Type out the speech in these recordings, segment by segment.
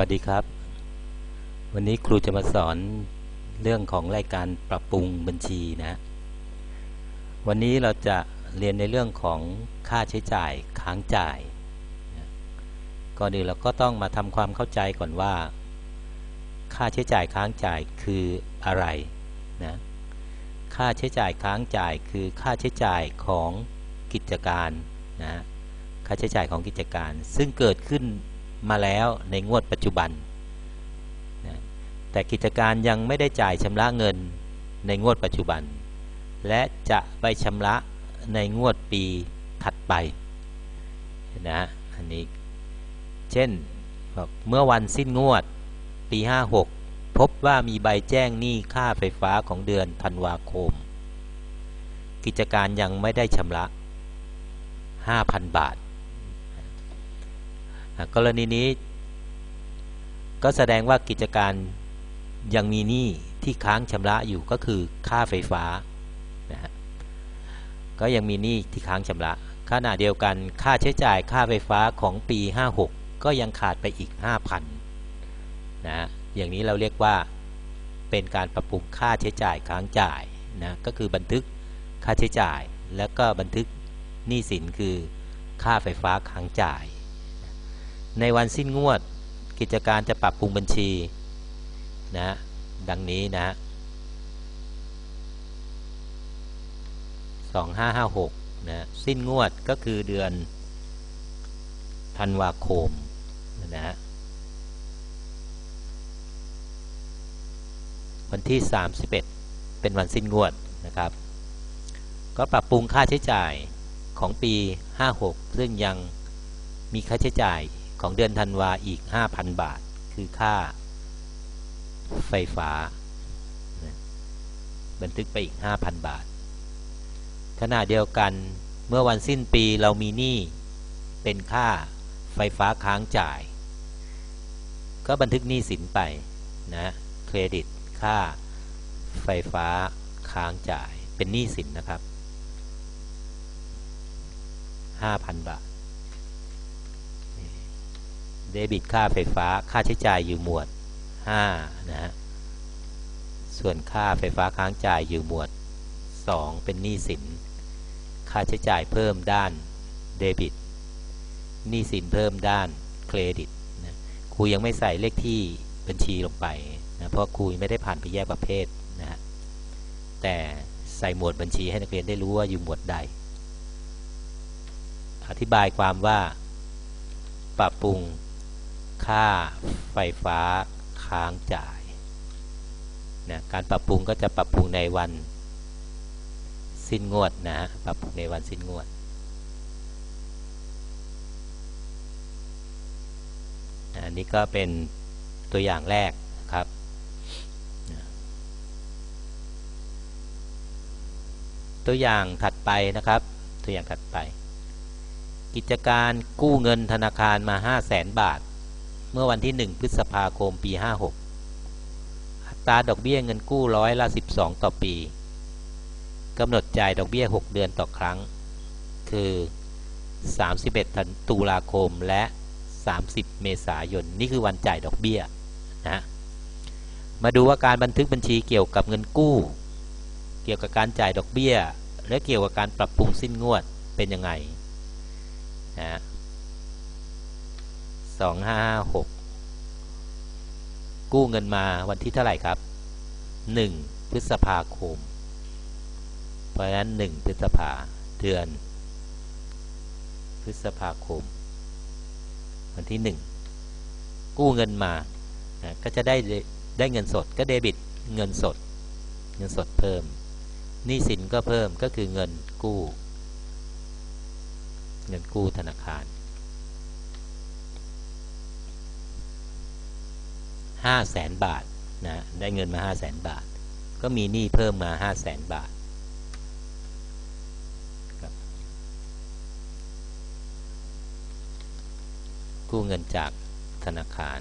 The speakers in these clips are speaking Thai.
วัสดีครับ วันนี้ครูจะมาสอนเรื่องของรายการปรับปรุงบัญชีนะ วันนี้เราจะเรียนในเรื่องของค่าใช้จ่ายค้างจ่ายก่อนอื่นเราก็ต้องมาทำความเข้าใจก่อนว่า ค่าใช้จ่ายค้างจ่ายคืออะไรนะค่าใช้จ่ายค้างจ่ายคือค่าใช้จ่ายของกิจการนะค่าใช้จ่ายของกิจการ ซึ่งเกิดขึ้น มาแล้วในงวดปัจจุบันนะแต่กิจการยังไม่ได้จ่ายชำระเงินในงวดปัจจุบัน และจะไปชำระในงวดปีถัดไปนะอันนี้เช่นบอกเมื่อวันสิ้นงวดปี 56 พบว่ามีใบแจ้งหนี้ค่าไฟฟ้าของเดือนธันวาคม กิจการยังไม่ได้ชำระ 5,000 บาท กรณีนี้ ก็แสดงว่ากิจการยังมีหนี้ที่ค้างชำระอยู่ก็คือค่าไฟฟ้านะฮะก็ยังมีหนี้ที่ค้างชำระขณะเดียวกันค่าใช้จ่ายค่าไฟฟ้าของปี 56 ก็ยังขาดไปอีก 5,000นะอย่างนี้เราเรียกว่าเป็นการปรับปรุงค่าใช้จ่ายค้างจ่ายนะก็คือบันทึกค่าใช้จ่าย แล้วก็บันทึกหนี้สินคือค่าไฟฟ้าค้างจ่าย ในวันสิ้นงวดกิจการจะปรับปรุงบัญชีนะดังนี้นะ2556นะสิ้นงวดก็คือเดือนธันวาคมนะฮะวันที่ 31 เป็นวันสิ้นงวดนะครับ ก็ปรับปรุงค่าใช้จ่ายของปี 56 ซึ่งยังมีค่าใช้จ่าย ของเดือนธันวาอีก 5,000 บาท คือค่าไฟฟ้า บันทึกไปอีก 5,000 บาท ขณะเดียวกันเมื่อวันสิ้นปีเรามีหนี้เป็นค่าไฟฟ้าค้างจ่าย ก็บันทึกหนี้สินไปนะเครดิตค่าไฟฟ้าค้างจ่ายเป็นหนี้สินนะครับ 5,000 บาท เดบิตค่าไฟฟ้าค่าใช้จ่ายอยู่หมวด5นะฮะส่วนค่าไฟฟ้าค้างจ่ายอยู่หมวด 2 เป็นหนี้สิน ค่าใช้จ่ายเพิ่มด้านเดบิตหนี้สินเพิ่มด้านเครดิตนะครูยังไม่ใส่เลขที่บัญชีลงไปนะเพราะครูไม่ได้ผ่านไปแยกประเภทนะฮะแต่ใส่หมวดบัญชีให้นักเรียนได้รู้ว่าอยู่หมวดใด อธิบายความว่าปรับปรุง ค่าไฟฟ้าค้างจ่ายนะการปรับปรุงก็จะปรับปรุงในวันสิ้นงวดนะปรับปรุงในวันสิ้นงวด อันนี้ก็เป็นตัวอย่างแรกครับตัวอย่างถัดไปนะครับ ตัวอย่างถัดไป กิจการกู้เงินธนาคารมา 5 0 0แสนบาท เมื่อวันที่ 1 พฤษภาคมปี 56 อัตราดอกเบี้ยเงินกู้ร้อยละ 12 ต่อปีกำหนดจ่ายดอกเบี้ย 6 เดือนต่อครั้ง คือ 31ตุลาคมและ 30 เมษายน นี่คือวันจ่ายดอกเบี้ยนะมาดูว่าการบันทึกบัญชีเกี่ยวกับเงินกู้ เกี่ยวกับการจ่ายดอกเบี้ย และเกี่ยวกับการปรับปรุงสิ้นงวดเป็นยังไงนะ สองห้าหกกู้เงินมาวันที่เท่าไหร่ครับหนึ่งพฤษภาคม เพราะฉะนั้นหนึ่งพฤษภาเดือน พฤษภาคม วันที่หนึ่งกู้เงินมาก็จะได้ได้เงินสดก็เดบิตเงินสด เงินสดเพิ่มหนี้สินก็เพิ่มก็คือเงินกู้ เงินกู้ธนาคาร ห้าแสนบาทนะได้เงินมาห้าแสนบาท ก็มีหนี้เพิ่มมาห้าแสนบาทกู้เงินจากธนาคาร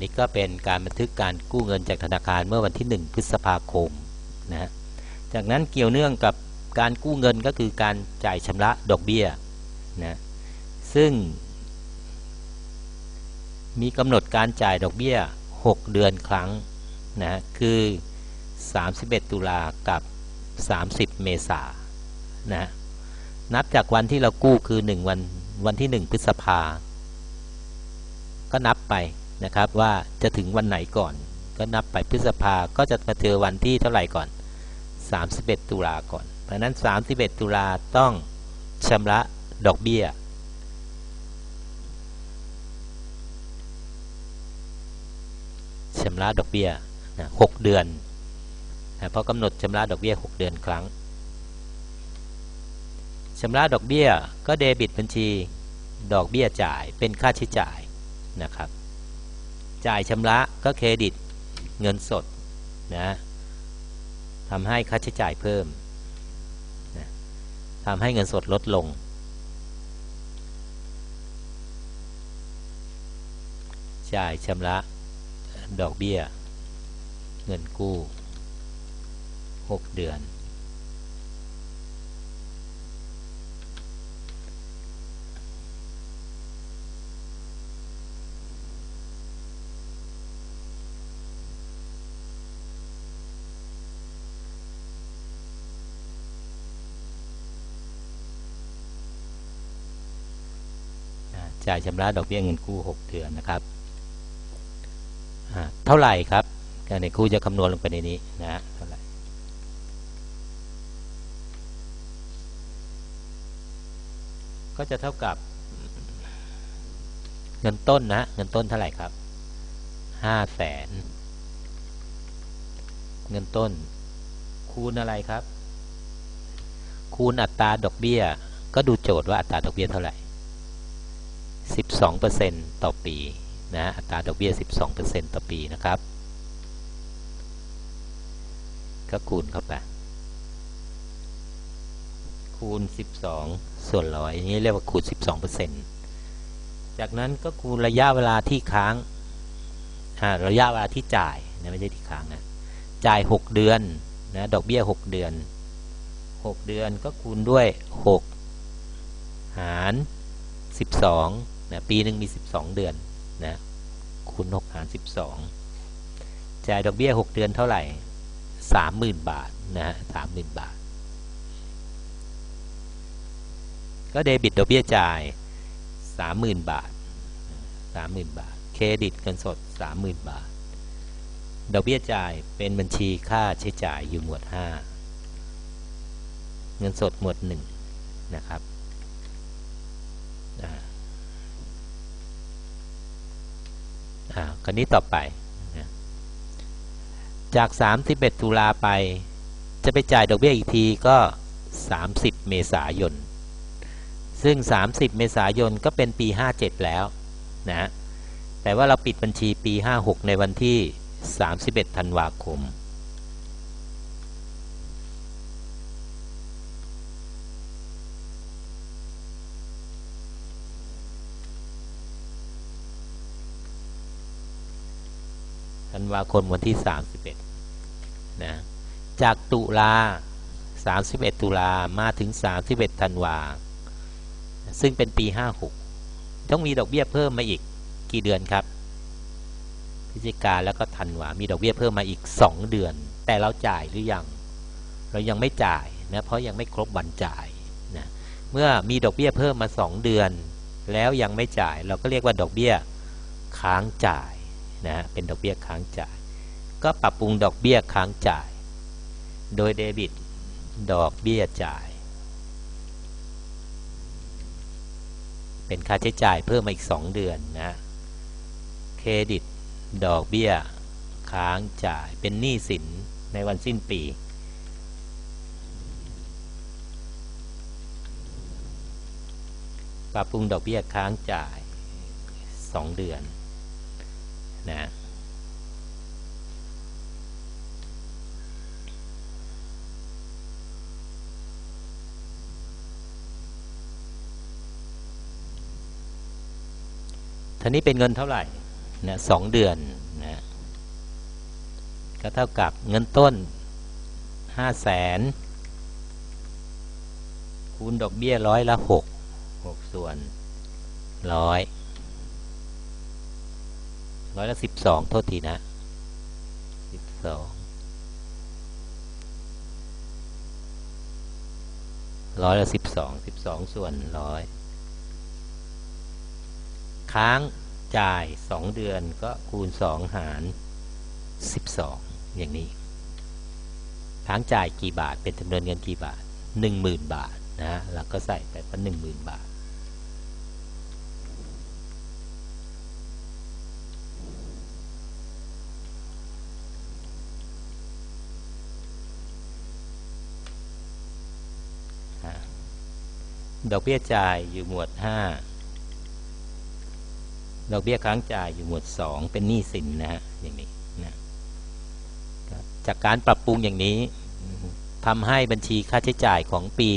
นี่ก็เป็นการบันทึกการกู้เงินจากธนาคารเมื่อวันที่ 1 พฤษภาคมนะฮะจากนั้นเกี่ยวเนื่องกับการกู้เงินก็คือการจ่ายชำระดอกเบี้ยนะซึ่ง มีกำหนดการจ่ายดอกเบี้ย 6 เดือนครั้งนะคือ 31 ตุลากับ 30 เมษายนนะนับจากวันที่เรากู้คือ 1 วันวันที่ 1 พฤษภาก็นับไป นะครับว่าจะถึงวันไหนก่อน ก็นับไปพฤษภาก็จะมาเจอวันที่เท่าไหร่ก่อน 31 ตุลาก่อน เพราะนั้น 31 ตุลาต้องชำระดอกเบี้ย ชำระดอกเบี้ยนะหกเดือนนะเพราะกำหนดชำระดอกเบี้ย 6 เดือนครั้งชำระดอกเบี้ยก็เดบิตบัญชีดอกเบี้ยจ่ายเป็นค่าใช้จ่ายนะครับ จ่ายชำระก็เครดิตเงินสดนะทำให้ค่าใช้จ่ายเพิ่มนะทำให้เงินสดลดลง จ่ายชำระดอกเบี้ย เงินกู้ 6 เดือน จ่ายชำระดอกเบี้ยเงินกู้ 6 เดือนนะครับเท่าไหร่ครับการในครูจะคำนวณลงไปในนี้นะฮะเท่าไหร่ก็จะเท่ากับเงินต้นนะเงินต้นเท่าไหร่ครับห้าแสนเงินต้น คูณอะไรครับ คูณอัตราดอกเบี้ย ก็ดูโจทย์ว่าอัตราดอกเบี้ยเท่าไหร่ 12%ต่อปีนะอัตราดอกเบี้ย 12%ต่อปีนะครับ ก็คูณเข้าไปคูณ 12 ส่วนร้อยนี้เรียกว่าคูณ 12%จากนั้นก็คูณระยะเวลาที่ค้างอ่าระยะเวลาที่จ่ายนะไม่ใช่ที่ค้างนะจ่าย 6 เดือนนะดอกเบี้ย 6 เดือน 6 เดือนก็คูณด้วย 6 หาร 12 นะปีหนึ่งมี 12 เดือนนะคูณ6หาร 12จ่ายดอกเบี้ย 6 เดือนเท่าไหร่ 30,000 บาทนะฮะ30,000บาท ก็เดบิตดอกเบี้ยจ่าย 30,000 บาท 30,000 บาท เครดิตเงินสด 30,000 บาท ดอกเบี้ยจ่ายเป็นบัญชีค่าใช้จ่ายอยู่หมวด 5 เงินสดหมวด 1 นะครับอ่า อ่าคราวนี้ต่อไปจาก 31 ตุลาไป จะไปจ่ายดอกเบี้ยอีกทีก็ 30 เมษายน ซึ่ง 30 เมษายนก็เป็นปี 57 แล้วนะแต่ว่าเราปิดบัญชีปี 56 ในวันที่ 31 ธันวาคม วาคมวันที่ 31นะจากตุลา 31 ตุลามาถึง 31 ธันวา ซึ่งเป็นปี 56 ต้องมีดอกเบี้ยเพิ่มมาอีกกี่เดือนครับพฤศจิกาแล้วก็ธันวา มีดอกเบี้ยเพิ่มมาอีก 2 เดือน แต่เราจ่ายหรือยัง เรายังไม่จ่ายนะเพราะยังไม่ครบวันจ่ายนะเมื่อมีดอกเบี้ยเพิ่มมา 2 เดือน แล้วยังไม่จ่าย เราก็เรียกว่าดอกเบี้ยค้างจ่าย นะเป็นดอกเบี้ยค้างจ่าย ก็ปรับปรุงดอกเบี้ยค้างจ่าย โดยเดบิต ดอกเบี้ยจ่าย เป็นค่าใช้จ่ายเพิ่มมาอีก 2 เดือนนะเครดิต ดอกเบี้ยค้างจ่ายเป็นหนี้สินในวันสิ้นปีปรับปรุงดอกเบี้ยค้างจ่าย 2 เดือน นะท่านี้เป็นเงินเท่าไหร่นะสองเดือนนะก็เท่ากับเงินต้นห้าแสนคูณดอกเบี้ยร้อยละหกหกส่วนร้อย ร้อยละสิบสองโทษทีนะสิบสองร้อยละสิบสองสิบสองส่วนร้อยค้างจ่ายสองเดือนก็คูณสองหารสิบสองอย่างนี้ ค้างจ่ายกี่บาทเป็นจำนวนเงินกี่บาทหนึ่งหมื่นบาทนะเราก็ใส่ไปว่าหนึ่งหมื่นบาท ดอกเบี้ยจ่ายอยู่หมวดห้าดอกเบี้ยค้างจ่ายอยู่หมวดสองเป็นหนี้สินนะฮะอย่างนี้นะจากการปรับปรุงอย่างนี้ทำให้บัญชีค่าใช้จ่ายของปี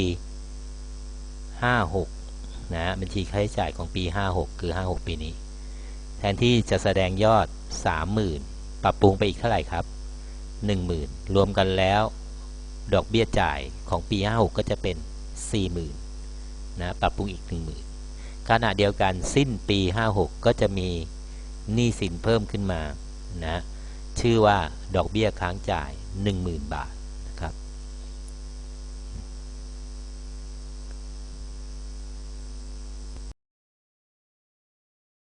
56นะฮะบัญชีค่าใช้จ่ายของปี 56 คือ 56 ปีนี้ แทนที่จะแสดงยอด 30,000 ปรับปรุงไปอีกเท่าไหร่ครับ 10,000 รวมกันแล้ว ดอกเบี้ยจ่ายของปี 56 ก็จะเป็น 40,000 นะปรับปรุงอีก 10,000ขณะเดียวกันสิ้นปี 56 ก็จะมีหนี้สินเพิ่มขึ้นมานะชื่อว่าดอกเบี้ยค้างจ่าย 10,000 บาท